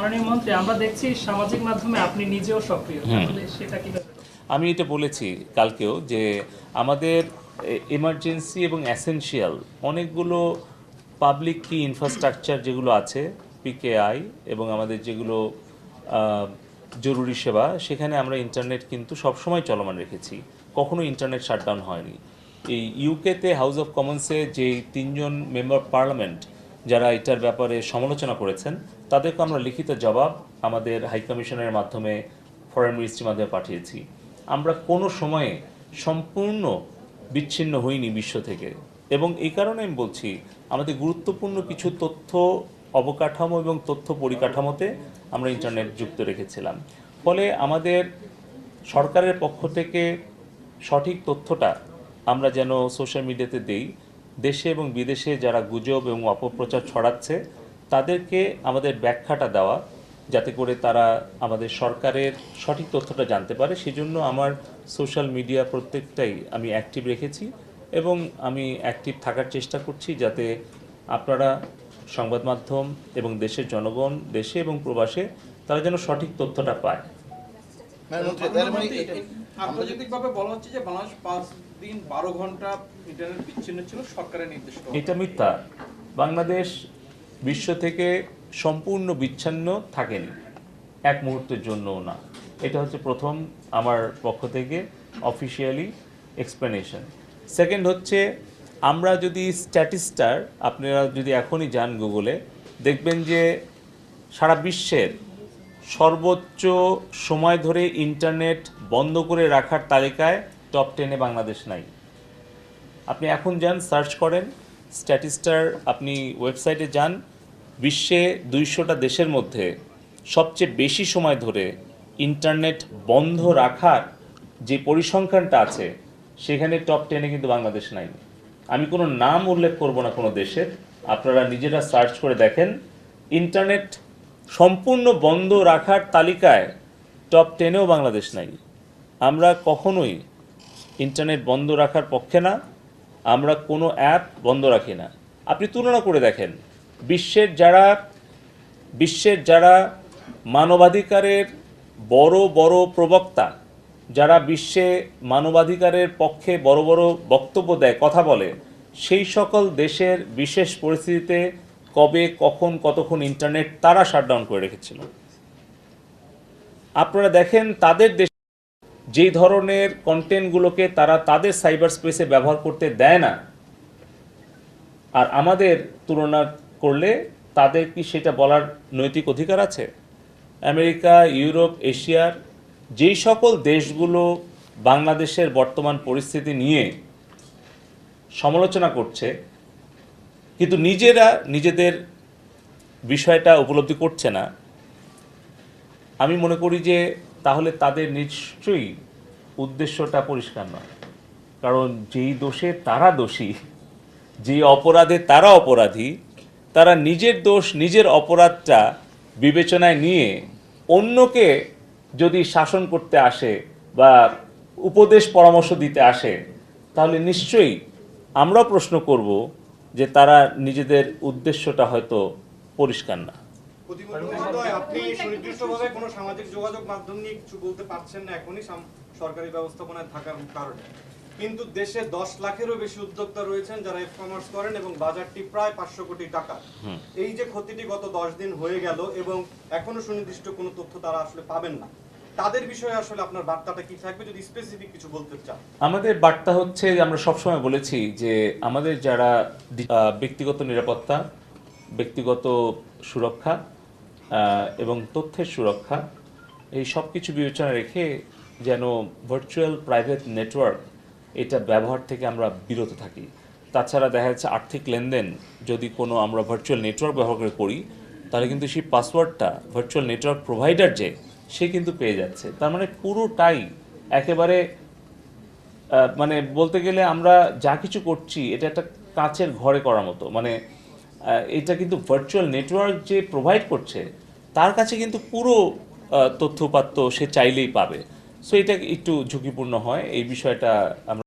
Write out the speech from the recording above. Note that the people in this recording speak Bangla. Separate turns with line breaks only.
মাননীয় মন্ত্রী আমরা দেখছি সামাজিক মাধ্যমে আপনি নিজেও সক্রিয়। সেটা কীভাবে
আমি এটা বলেছি কালকেও যে আমাদের এমার্জেন্সি এবং অ্যাসেনশিয়াল অনেকগুলো পাবলিক কি ইনফ্রাস্ট্রাকচার যেগুলো আছে পিকেআই এবং আমাদের যেগুলো জরুরি সেবা সেখানে আমরা ইন্টারনেট কিন্তু সবসময় চলমান রেখেছি। কখনো ইন্টারনেট শাটডাউন হয়নি। এই ইউকেতে হাউস অফ কমন্সে যে তিনজন মেম্বার পার্লামেন্ট যারা এটার ব্যাপারে সমালোচনা করেছেন, তাদেরকে আমরা লিখিত জবাব আমাদের হাইকমিশনের মাধ্যমে ফরেন মিনিস্ট্রির মাধ্যমে পাঠিয়েছি। আমরা কোনো সময়ে সম্পূর্ণ বিচ্ছিন্ন হইনি বিশ্ব থেকে। এবং এই কারণে আমি বলছি, আমাদের গুরুত্বপূর্ণ কিছু তথ্য অবকাঠামো এবং তথ্য পরিকাঠামোতে আমরা ইন্টারনেট যুক্ত রেখেছিলাম। ফলে আমাদের সরকারের পক্ষ থেকে সঠিক তথ্যটা আমরা যেন সোশ্যাল মিডিয়াতে দেই দেশে এবং বিদেশে যারা গুজব এবং অপপ্রচার ছড়াচ্ছে তাদেরকে আমাদের ব্যাখ্যাটা দেওয়া যাতে করে তারা আমাদের সরকারের সঠিক তথ্যটা জানতে পারে। সেজন্য আমার সোশ্যাল মিডিয়া প্রত্যেকটাই আমি অ্যাক্টিভ রেখেছি এবং আমি অ্যাক্টিভ থাকার চেষ্টা করছি যাতে আপনারা সংবাদ মাধ্যম এবং দেশের জনগণ দেশে এবং প্রবাসে তারা যেন সঠিক তথ্যটা পায়।
মানে
বলা হচ্ছে যে বাংলাদেশ দিন বারো ঘণ্টা ইন্টারনেট বিচ্ছিন্ন ছিল সরকারের নির্দেশ
এটা মিথ্যা। বাংলাদেশ বিশ্ব থেকে সম্পূর্ণ বিচ্ছিন্ন থাকেনি এক মুহূর্তের জন্যও না। এটা হচ্ছে প্রথম আমার পক্ষ থেকে অফিসিয়ালি এক্সপ্লেনেশন সেকেন্ড হচ্ছে আমরা যদি স্ট্যাটিস্টার আপনারা যদি এখনই যান গুগলে দেখবেন যে সারা বিশ্বের সর্বোচ্চ সময় ধরে ইন্টারনেট বন্ধ করে রাখার তালিকায় টপ টেনে বাংলাদেশ নাই। আপনি এখন যান সার্চ করেন স্ট্যাটিস্টার আপনি ওয়েবসাইটে যান, বিশ্বে দুইশোটা দেশের মধ্যে সবচেয়ে বেশি সময় ধরে ইন্টারনেট বন্ধ রাখার যে পরিসংখ্যানটা আছে, সেখানে টপ টেনে কিন্তু বাংলাদেশ নাই। আমি কোনো নাম উল্লেখ করব না কোনো দেশের, আপনারা নিজেরা সার্চ করে দেখেন ইন্টারনেট সম্পূর্ণ বন্ধ রাখার তালিকায় টপ টেনেও বাংলাদেশ নাই। আমরা কখনোই ইন্টারনেট বন্ধ রাখার পক্ষে না, আমরা কোনো অ্যাপ বন্ধ রাখি না। আপনি তুলনা করে দেখেন, বিশ্বের যারা বিশ্বের যারা মানবাধিকারের বড় বড় প্রবক্তা, যারা বিশ্বে মানবাধিকারের পক্ষে বড় বড় বক্তব্য দেয়, কথা বলে, সেই সকল দেশের বিশেষ পরিস্থিতিতে কবে, কখন, কতক্ষণ ইন্টারনেট তারা শাটডাউন করে রেখেছিল। আপনারা দেখেন, তাদের দেশ যেই ধরনের কন্টেন্টগুলোকে তারা তাদের সাইবার স্পেসে ব্যবহার করতে দেয় না, আর আমাদের তুলনা করলে তাদের কি সেটা বলার নৈতিক অধিকার আছে? আমেরিকা, ইউরোপ এশিয়ার যেই সকল দেশগুলো বাংলাদেশের বর্তমান পরিস্থিতি নিয়ে সমালোচনা করছে, কিন্তু নিজেরা নিজেদের বিষয়টা উপলব্ধি করছে না। আমি মনে করি যে তাহলে তাদের নিশ্চয়ই উদ্দেশ্যটা পরিষ্কার নয়। কারণ যেই দোষে তারা দোষী যে অপরাধে তারা অপরাধী, তারা নিজের দোষ, নিজের অপরাধটা বিবেচনায় নিয়ে অন্যকে যদি শাসন করতে আসে বা উপদেশ পরামর্শ দিতে আসে, তাহলে নিশ্চয়ই আমরাও প্রশ্ন করব যে তারা নিজেদের উদ্দেশ্যটা হয়তো পরিষ্কার না।
আপনি সুনির্দিষ্টভাবে কোনো সামাজিক যোগাযোগ মাধ্যম নিয়ে কিছু বলতে পারছেন না এখনই সরকারি ব্যবস্থাপনায় থাকার কারণে। কিন্তু দেশে দশ লাখেরও বেশি উদ্যোক্তা রয়েছেন যারা ই কমার্স করেন এবং বাজারটি প্রায় পাঁচশো কোটি টাকা। এই যে ক্ষতিটি গত দশ দিন হয়ে গেল এবং এখনও সুনির্দিষ্ট কোনো তথ্য তারা আসলে পাবেন না। তাদের বিষয়ে আসলে আপনার বার্তাটা কি থাকবে যদি স্পেসিফিক কিছু বলতে চান?
আমাদের বার্তা হচ্ছে আমরা সবসময় বলেছি যে আমাদের যারা ব্যক্তিগত নিরাপত্তা ব্যক্তিগত সুরক্ষা এবং তথ্যের সুরক্ষা, এই সব কিছু বিবেচনা রেখে যেন ভার্চুয়াল প্রাইভেট নেটওয়ার্ক এটা ব্যবহার থেকে আমরা বিরত থাকি। তাছাড়া দেখা যাচ্ছে আর্থিক লেনদেন, যদি কোনো আমরা ভার্চুয়াল নেটওয়ার্ক ব্যবহার করে করি, তাহলে কিন্তু সেই পাসওয়ার্ডটা ভার্চুয়াল নেটওয়ার্ক প্রোভাইডার যে, সে কিন্তু পেয়ে যাচ্ছে। তার মানে পুরোটাই একেবারে মানে বলতে গেলে আমরা যা কিছু করছি, এটা একটা কাঁচের ঘরে করার মতো। মানে এটা কিন্তু ভার্চুয়াল নেটওয়ার্ক যে প্রোভাইড করছে, তার কাছে কিন্তু পুরো তথ্য উপাত্ত সে চাইলেই পাবে। সো এটা একটু ঝুঁকিপূর্ণ হয়, এই বিষয়টা আমরা